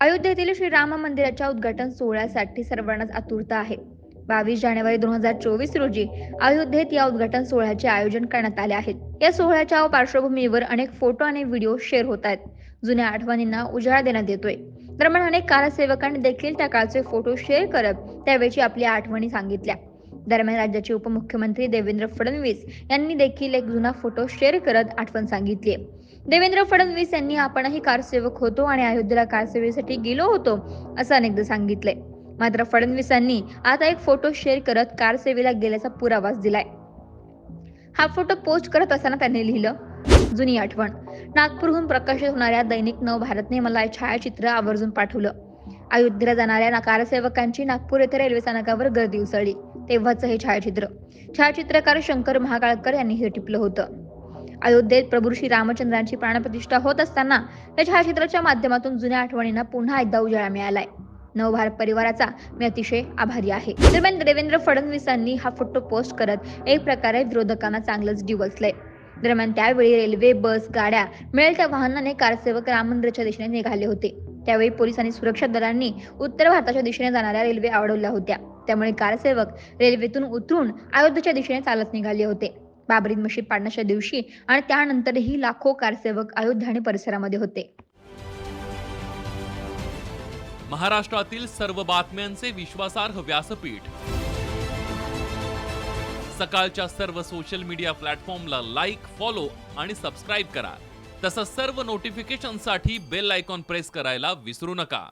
अयोध्येतील श्रीराम मंदिराच्या उद्घाटन सोहळ्यासाठी सर्वांनाच आतुरता आहे. बावीस जानेवारी दोन हजार चोवीस रोजी अयोध्येत या उद्घाटन सोहळ्याचे आयोजन करण्यात आले आहे. या सोहळ्याच्या पार्श्वभूमीवर अनेक फोटो आणि व्हिडिओ शेअर होत आहेत. जुन्या आठवणींना उजाळा देण्यात येतोय. दरम्यान अनेक कारसेवकांनी देखील त्या काळचे फोटो शेअर करत त्यावेळची आपल्या आठवणी सांगितल्या. दरम्यान राज्याचे उपमुख्यमंत्री देवेंद्र फडणवीस यांनी देखील एक जुना फोटो शेअर करत आठवण सांगितली देवेंद्र फडणवीस यांनी आपणही कारसेवक होतो आणि अयोध्येला कारसेवेसाठी गेलो होतो असं अनेकदा सांगितले मात्र फडणवीसांनी आता एक फोटो शेअर करत कारसेवेला गेल्याचा पुरावाच दिलाय. हा फोटो पोस्ट करत असताना त्यांनी लिहिलं जुनी आठवण. नागपूरहून प्रकाशित होणाऱ्या दैनिक नव भारतने मला छायाचित्र आवर्जून पाठवलं. अयोध्येला जाणाऱ्या ना- कारसेवकांची नागपूर येथे रेल्वे स्थानकावर गर्दी उसळली. तेव्हाच हे छायाचित्र. छायाचित्रकार शंकर महाकाळकर यांनी हे टिपलं होतं. अयोध्येत प्रभू श्री रामचंद्रांची प्राणप्रतिष्ठा होत असताना या छायाचित्राच्या माध्यमातून जुन्या आठवणींना पुन्हा एकदा उजाळा मिळालाय. नवभारत परिवाराचा मी अतिशय आभारी आहे. दरम्यान देवेंद्र फडणवीसांनी हा फोटो पोस्ट करत एक प्रकारे विरोधकांना चांगलंच डिवचलंय. दरम्यान त्यावेळी रेल्वे बस गाड्या मिळेल त्या वाहनाने कारसेवक राम मंदिराच्या दिशेने निघाले होते. त्यावेळी पोलीस आणि सुरक्षा दलांनी उत्तर भारताच्या दिशेने जाणाऱ्या रेल्वे अडवल्या होत्या. त्यामुळे कारसेवक रेल्वेतून उतरून अयोध्येच्या दिशेने चालत निघाले होते. बाबरी मशीद पाडण्याच्या दिवशी आणि त्यानंतरही लाखो कारसेवक अयोध्या आणि परिसरामध्ये होते. महाराष्ट्रातील सर्व बातम्यांचे विश्वासार्ह व्यासपीठ. सकाळच्या सर्व सोशल मीडिया प्लॅटफॉर्मला लाईक फॉलो आणि सबस्क्राईब करा. तसंच सर्व नोटिफिकेशनसाठी बेल आयकॉन प्रेस करायला विसरू नका.